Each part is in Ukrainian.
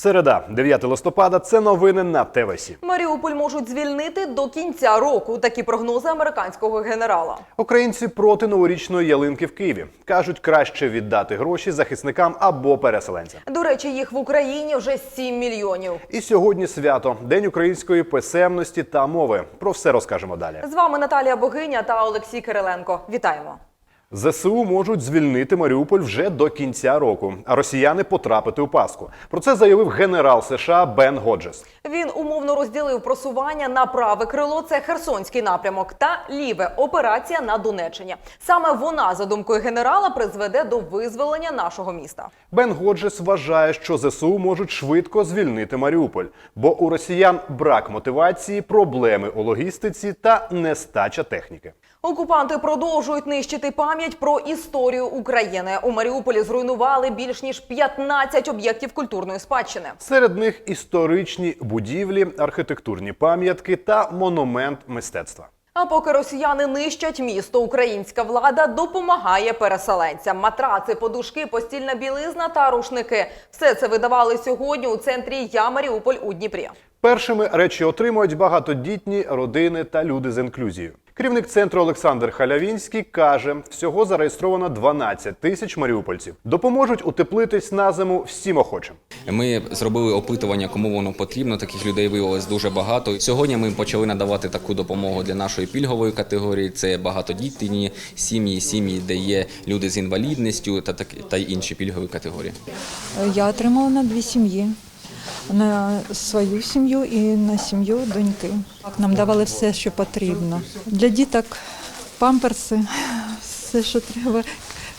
Середа, 9 листопада. Це новини на ТВСі. Маріуполь можуть звільнити до кінця року. Такі прогнози американського генерала. Українці проти новорічної ялинки в Києві кажуть, краще віддати гроші захисникам або переселенцям. До речі, їх в Україні вже 7 мільйонів. І сьогодні свято День української писемності та мови. Про все розкажемо далі. З вами Наталія Богиня та Олексій Кириленко. Вітаємо. ЗСУ можуть звільнити Маріуполь вже до кінця року, а росіяни потрапити у пастку. Про це заявив генерал США Бен Годжес. Він умовно розділив просування на праве крило, це Херсонський напрямок, та ліве операція на Донеччині. Саме вона, за думкою генерала, призведе до визволення нашого міста. Бен Годжес вважає, що ЗСУ можуть швидко звільнити Маріуполь, бо у росіян брак мотивації, проблеми у логістиці та нестача техніки. Окупанти продовжують нищити пам'ять про історію України. У Маріуполі зруйнували більш ніж 15 об'єктів культурної спадщини. Серед них історичні будівлі, архітектурні пам'ятки та монумент мистецтва. А поки росіяни нищать місто, українська влада допомагає переселенцям. Матраци, подушки, постільна білизна та рушники. Все це видавали сьогодні у центрі Я Маріуполь у Дніпрі. Першими речі отримують багатодітні родини та люди з інклюзією. Керівник центру Олександр Халявінський каже, всього зареєстровано 12 тисяч маріупольців. Допоможуть утеплитись на зиму всім охочим. Ми зробили опитування, кому воно потрібно. Таких людей виявилось дуже багато. Сьогодні ми почали надавати таку допомогу для нашої пільгової категорії. Це багатодітні сім'ї, сім'ї, де є люди з інвалідністю та так та й інші пільгові категорії. Я отримала на дві сім'ї. На свою сім'ю і на сім'ю доньки. Нам давали все, що потрібно. Для діток памперси, все, що треба,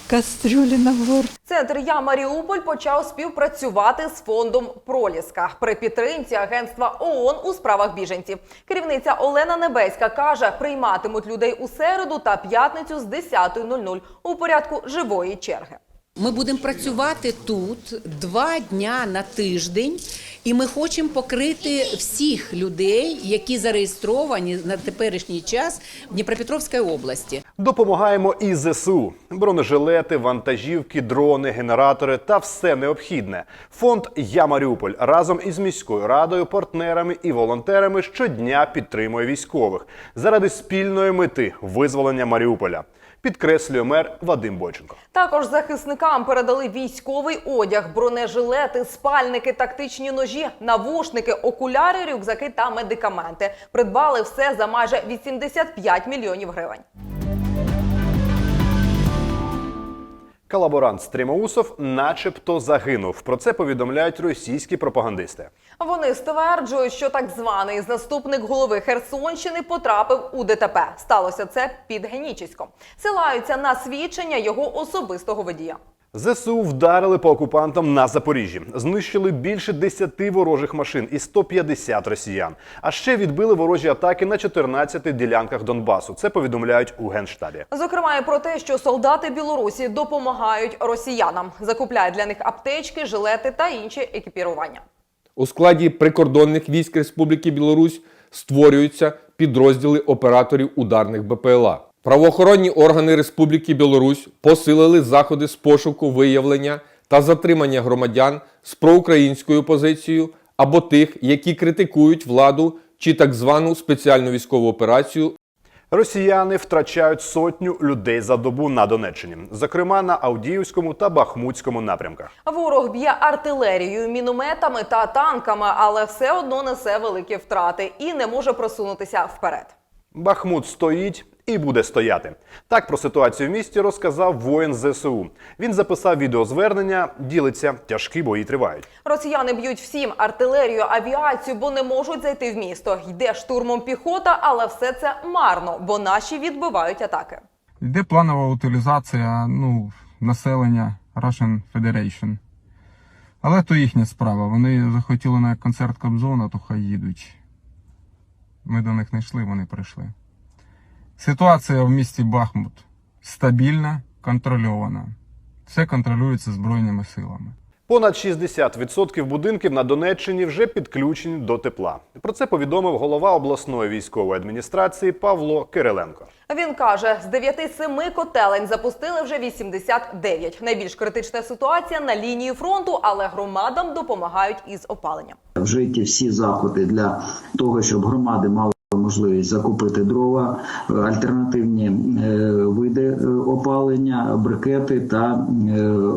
кастрюлі набор. Центр Я Маріуполь почав співпрацювати з фондом Проліска при підтримці агентства ООН у справах біженців. Керівниця Олена Небеська каже, прийматимуть людей у середу та п'ятницю з 10.00 у порядку живої черги. Ми будемо працювати тут два дня на тиждень, і ми хочемо покрити всіх людей, які зареєстровані на теперішній час в Дніпропетровській області. Допомагаємо і ЗСУ: бронежилети, вантажівки, дрони, генератори та все необхідне. Фонд Я Маріуполь разом із міською радою, партнерами і волонтерами щодня підтримує військових заради спільної мети визволення Маріуполя. Підкреслює мер Вадим Бойченко. Також захисникам передали військовий одяг, бронежилети, спальники, тактичні ножі, навушники, окуляри, рюкзаки та медикаменти. Придбали все за майже 85 мільйонів гривень. Колаборант Стрімоусов начебто загинув. Про це повідомляють російські пропагандисти. Вони стверджують, що так званий заступник голови Херсонщини потрапив у ДТП. Сталося це під Генічиськом. Силаються на свідчення його особистого водія. ЗСУ вдарили по окупантам на Запоріжжі, знищили більше 10 ворожих машин і 150 росіян. А ще відбили ворожі атаки на 14 ділянках Донбасу. Це повідомляють у генштабі. Зокрема, і про те, що солдати Білорусі допомагають росіянам, закупляють для них аптечки, жилети та інші екіпірування. У складі прикордонних військ Республіки Білорусь створюються підрозділи операторів ударних БПЛА. Правоохоронні органи Республіки Білорусь посилили заходи з пошуку виявлення та затримання громадян з проукраїнською позицією або тих, які критикують владу чи так звану спеціальну військову операцію Росіяни втрачають сотню людей за добу на Донеччині, зокрема на Авдіївському та Бахмутському напрямках. Ворог б'є артилерією, мінометами та танками, але все одно несе великі втрати і не може просунутися вперед. Бахмут стоїть і буде стояти. Так про ситуацію в місті розказав воїн ЗСУ. Він записав відеозвернення, ділиться, тяжкі бої тривають. Росіяни б'ють всім артилерію, авіацію, бо не можуть зайти в місто. Йде штурмом піхота, але все це марно, бо наші відбивають атаки. Йде планова утилізація ну, населення Russian Federation. Але то їхня справа. Вони захотіли на концерт Кобзона, то хай їдуть. Ми до них не йшли, вони прийшли. Ситуація в місті Бахмут стабільна, контрольована. Все контролюється Збройними силами. Понад 60% будинків на Донеччині вже підключені до тепла. Про це повідомив голова обласної військової адміністрації Павло Кириленко. Він каже, з 9-7 котелень запустили вже 89. Найбільш критична ситуація на лінії фронту, але громадам допомагають із опаленням. вжиті всі заходи для того, щоб громади мали можливість закупити дрова, е, альтернативні е, види е, опалення, брикети та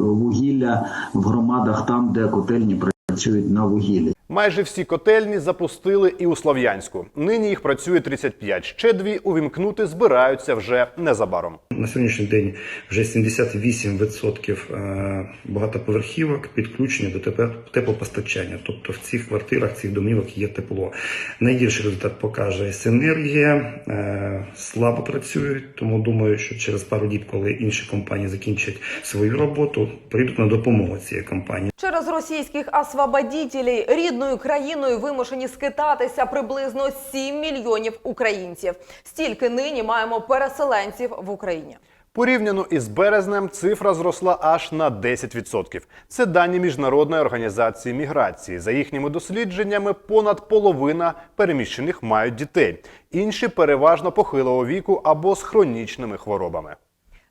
вугілля в громадах там, де котельні працюють на вугіллі. Майже всі котельні запустили і у Слов'янську. Нині їх працює 35. Ще дві увімкнути збираються вже незабаром. На сьогоднішній день вже 78% е, багатоповерхівок підключені до теплопостачання. Тобто в цих квартирах, цих домівок є тепло. Найгірший результат покаже Синергія, слабо працюють, тому думаю, що через пару діб, коли інші компанії закінчать свою роботу, прийдуть на допомогу цієї компанії. Через російських освободітелей рідною країною вимушені скитатися приблизно 7 мільйонів українців. Стільки нині маємо переселенців в Україні. Порівняно із березнем цифра зросла аж на 10%. Це дані міжнародної організації міграції. За їхніми дослідженнями, понад половина переміщених мають дітей. Інші переважно похилого віку або з хронічними хворобами.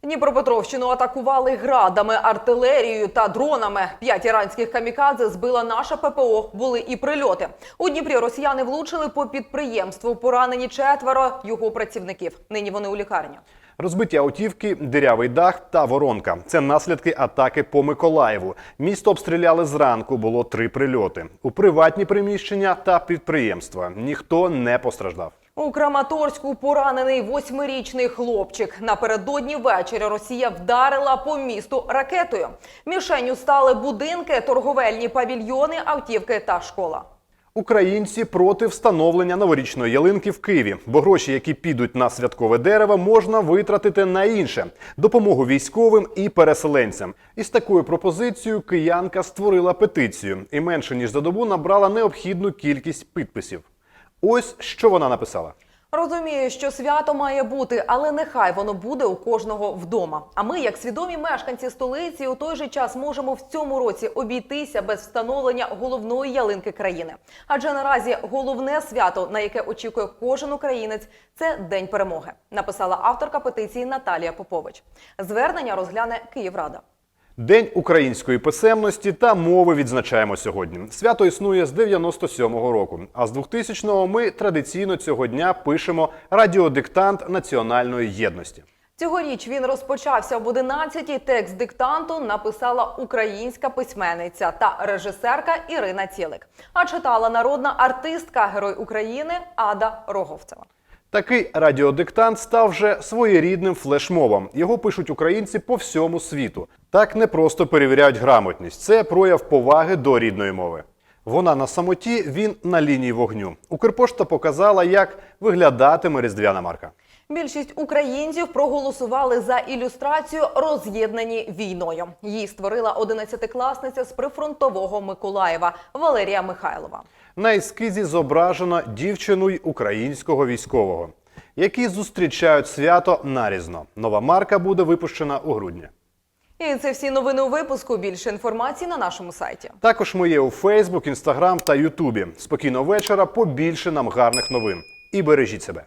Дніпропетровщину атакували градами, артилерією та дронами. П'ять іранських камікадзе збила наша ППО. Були і прильоти. У Дніпрі росіяни влучили по підприємству. Поранені четверо його працівників. Нині вони у лікарні. Розбиті автівки, дирявий дах та воронка. Це наслідки атаки по Миколаєву. Місто обстріляли зранку. Було три прильоти у приватні приміщення та підприємства. Ніхто не постраждав. У Краматорську поранений восьмирічний хлопчик. Напередодні ввечері Росія вдарила по місту ракетою. Мішенню стали будинки, торговельні павільйони, автівки та школа. Українці проти встановлення новорічної ялинки в Києві, бо гроші, які підуть на святкове дерево, можна витратити на інше допомогу військовим і переселенцям. Із такою пропозицією киянка створила петицію і менше ніж за добу набрала необхідну кількість підписів. Ось що вона написала. Розумію, що свято має бути, але нехай воно буде у кожного вдома. А ми, як свідомі мешканці столиці, у той же час можемо в цьому році обійтися без встановлення головної ялинки країни. Адже наразі головне свято, на яке очікує кожен українець, це День перемоги. Написала авторка петиції Наталія Попович. Звернення розгляне Київрада. День української писемності та мови відзначаємо сьогодні. Свято існує з 97-го року. А з 2000-го ми традиційно цього дня пишемо радіодиктант національної єдності. Цьогоріч він розпочався об 11-й. Текст диктанту написала українська письменниця та режисерка Ірина Цілик. А читала народна артистка, герой України Ада Роговцева. Такий радіодиктант став вже своєрідним флешмобом. Його пишуть українці по всьому світу. Так не просто перевіряють грамотність. Це прояв поваги до рідної мови. Вона на самоті, він на лінії вогню. Укрпошта показала, як виглядатиме різдвяна марка. Більшість українців проголосували за ілюстрацію роз'єднані війною. Її створила 11-класниця з прифронтового Миколаєва Валерія Михайлова. На ескізі зображено дівчину й українського військового, які зустрічають свято нарізно. Нова марка буде випущена у грудні. І це всі новини у випуску. Більше інформації на нашому сайті. Також ми є у Фейсбук, Інстаграм та Ютубі. Спокійного вечора, побільше нам гарних новин. І бережіть себе.